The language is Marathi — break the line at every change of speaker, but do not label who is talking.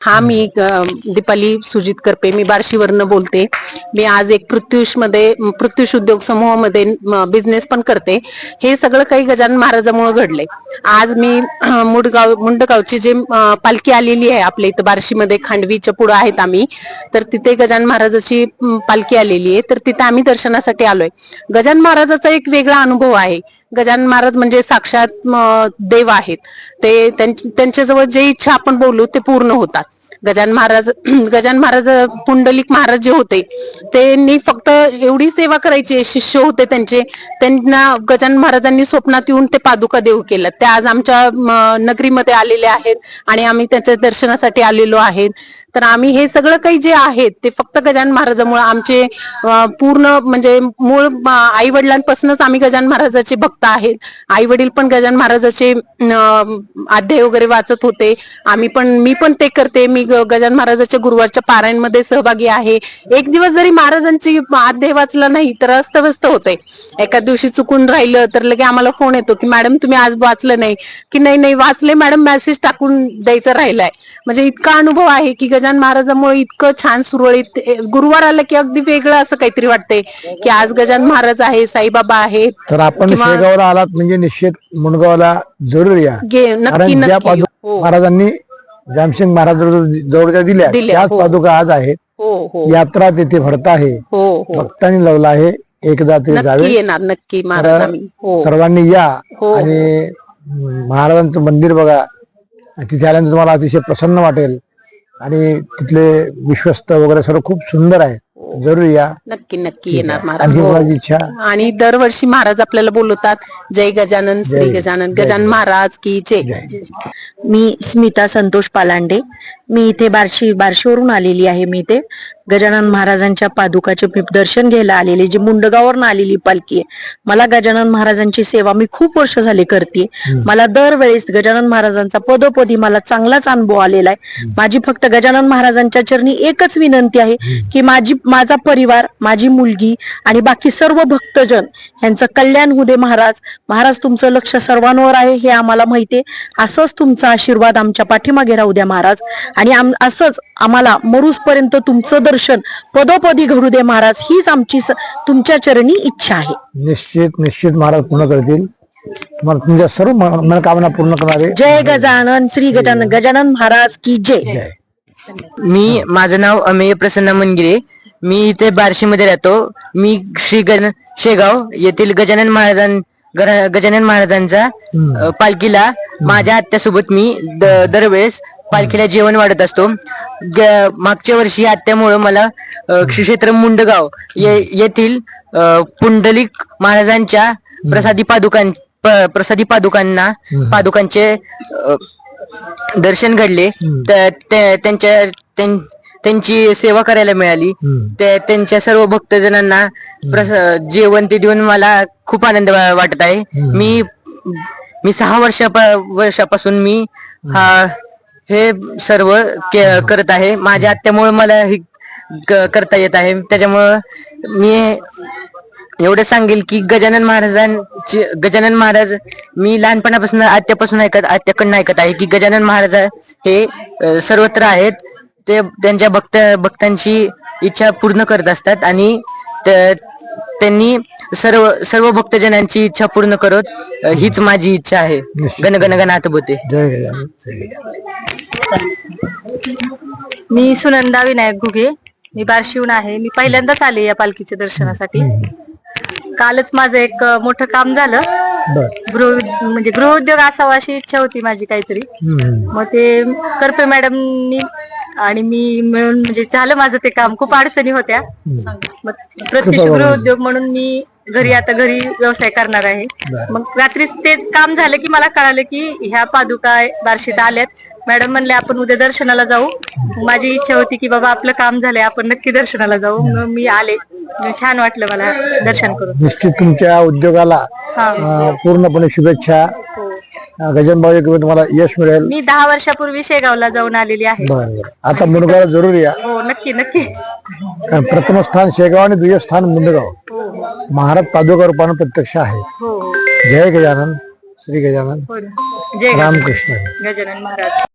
हा मी दीपाली सुजित करपे मी बार्शीवरनं बोलते. मी आज एक पृथ्वीशमध्ये पृथ्वीश उद्योग समूहामध्ये बिझनेस पण करते. हे सगळं काही गजानन महाराजामुळे घडले आज मी मुडगाव मुंडगावची जे पालखी आलेली आहे आपल्या इथं बार्शीमध्ये खांडवीच्या पुढं आहेत आम्ही तर तिथे गजानन महाराजाची पालखी आलेली आहे. तर तिथे आम्ही दर्शनासाठी आलोय. गजानन महाराजाचा एक वेगळा अनुभव आहे. गजानन महाराज म्हणजे साक्षात देव आहेत. ते त्यांच्याजवळ जे इच्छा आपण बोलू ते पूर्ण होतात. गजान महाराज गजान महाराज पुंडलिक महाराज जे होते त्यांनी फक्त एवढी सेवा करायची शिष्य होते त्यांचे. त्यांना गजानन महाराजांनी स्वप्नात येऊन ते पादुका देऊ केलं. ते आज आमच्या नगरीमध्ये आलेले आहेत आणि आम्ही त्याच्या दर्शनासाठी आलेलो आहेत. तर आम्ही हे सगळं काही जे आहेत ते फक्त गजान महाराजामुळे आमचे पूर्ण म्हणजे मूळ आई वडिलांपासूनच आम्ही गजान महाराजाचे भक्त आहेत. आई वडील पण गजान महाराजाचे अध्याय वगैरे वाचत होते. आम्ही पण मी पण ते करते. मी ग- गजानन महाराजाच्या गुरुवारच्या पारायणमध्ये सहभागी आहे. एक दिवस जरी महाराजांची अध्याय वाचला नाही तर अस्तव्यस्त होते एका दिवशी चुकून राहिलं तर लगे आम्हाला फोन येतो की मॅडम तुम्ही आज वाचलं नाही. की नाही नाही वाचले मॅडम मेसेज टाकून द्यायचा राहिलाय. म्हणजे इतका अनुभव आहे की गजानन महाराजामुळे इतकं छान सुरळीत गुरुवार आलं की अगदी वेगळं असं काहीतरी वाटतंय की आज गजानन महाराज आहे साईबाबा आहेत
तर आपण शेगावला आलात म्हणजे निश्चित मुंडगावला जरूर या.
नक्की नक्की. हो.
महाराजांनी जामसिंग महाराज जवळच्या दिल्या. त्याच
हो.
पादुका आज आहेत.
हो हो.
यात्रा तिथे भरत आहे. भक्तांनी लावला आहे. एकदा ते
नक्की
जावे.
येणार नक्की
सर्वांनी या. आणि महाराजांचं मंदिर बघा. तिथे आल्यानंतर तुम्हाला अतिशय प्रसन्न वाटेल. आणि तिथले विश्वस्त वगैरे सर्व खूप सुंदर आहे जरूर या.
नक्की नक्की येणार महाराज. हो.
इच्छा
आणि दरवर्षी महाराज आपल्याला बोलवतात जय गजानन श्री
जय.
गजानन गजानन महाराज की जय.
मी स्मिता संतोष पालांडे मी इथे बार्शी बार्शीवरून आलेली आहे मी इथे. गजानन महाराजांच्या पादुकाचे दर्शन घ्यायला आलेले जी मुंडगावरून आलेली पालखी आहे. मला गजानन महाराजांची सेवा मी खूप वर्ष झाली करते. मला दरवेळेस गजानन महाराजांचा पदोपदी मला चांगलाच अनुभव आलेला आहे. माझी फक्त गजानन महाराजांच्या चरणी एकच विनंती आहे की माझी माझा परिवार माझी मुलगी आणि बाकी सर्व भक्तजन यांचं कल्याण होऊ दे महाराज. महाराज तुमचं लक्ष सर्वांवर आहे हे आम्हाला माहिती आहे. असंच तुमचा आशीर्वाद आमच्या पाठीमागे राहू द्या महाराज. आणि आम- असंच आम्हाला मरुसपर्यंत तुमचं दर्शन पदोपदी घडू दे महाराज हीच आमची तुमच्या चरणी इच्छा आहे.
निश्चित निश्चित महाराज पूर्ण करतील. तुम्हाला तुमच्या सर्व मन- मनोकामना पूर्ण करणारे.
जय गजानन श्री गजानन गजानन महाराज की जय.
मी माझं नाव अमेय प्रसन्न मनगिरे. मी इथे बार्शीमध्ये राहतो. मी श्री गज शेगाव येथील गजानन महाराजां गर- गजानन महाराजांचा अ, पालखीला माझ्या आत्यासोबत मी द- दरवेळेस पालखीला जेवण वाढत असतो. ग- मागच्या वर्षी आत्यामुळं मला अ, श्री क्षेत्र मुंडगाव ये- येथील अ, पुंडलिक महाराजांच्या प्रसादी पादुकां प- प्रसादी पादुकांना पादुकांचे अ, दर्शन घडले. त्या- त्या- त्यांच्या त्यां- त्यांची सेवा करायला मिळाली. त्या त्यांच्या सर्व भक्तजनांना प्रस- जेवण ते देऊन मला खूप आनंद वाटत आहे. मी मी सहा वर्षा वर्षापासून मी हा हे सर्व के- करत आहे. माझ्या आत्यामुळे मला हे करता येत आहे. त्याच्यामुळं मी एवढं सांगेल की गजानन महाराजांचे गजानन महाराज मी लहानपणापासून आत्यापासून ऐकत आत्याकडनं ऐकत आहे की गजानन महाराज हे सर्वत्र आहेत. ते त्यांच्या भक्त भक्तांची इच्छा पूर्ण करत असतात आणि त- त्यांनी सर्व सर्व भक्तजनांची इच्छा पूर्ण करत हीच माझी इच्छा आहे. गण गण गणात बोते.
मी सुनंदा विनायक घुगे. मी बार्शीहून आहे. मी पहिल्यांदाच आले या पालखीच्या दर्शनासाठी. कालच माझं एक मोठं काम झालं. गृह म्हणजे गृहोद्योग असावा अशी इच्छा होती माझी काहीतरी. मग ते करपे मॅडमनी आणि मी मिळून म्हणजे झालं माझं ते काम. खूप अडचणी होत्या. मग प्रत्यक्ष गृहोद्योग म्हणून मी घरी आता घरी व्यवसाय करणार आहे. मग रात्रीच तेच काम झालं की मला कळालं की ह्या पादुका बार्शीत आल्यात. मॅडम म्हणले आपण उद्या दर्शनाला जाऊ. माझी इच्छा होती की बाबा आपलं काम झालंय आपण नक्की दर्शनाला जाऊ. मग मी आले. छान वाटलं मला दर्शन करून.
निश्चित तुमच्या उद्योगाला पूर्णपणे शुभेच्छा. अं, गजानन भाऊ तुम्हाला यश मिळेल.
मी दहा वर्षापूर्वी शेगावला जाऊन आलेली आहे.
बरं आता मुंडगावला जरूर या.
हो नक्की नक्की.
कारण प्रथम स्थान शेगाव आणि द्वितीय स्थान मुंडगाव. महाराज पादुका रूपानं प्रत्यक्ष आहे.
हो हो.
जय गजानन श्री गजानन.
हो ना. जय गजानन.
रामकृष्ण.
गजानन महाराज.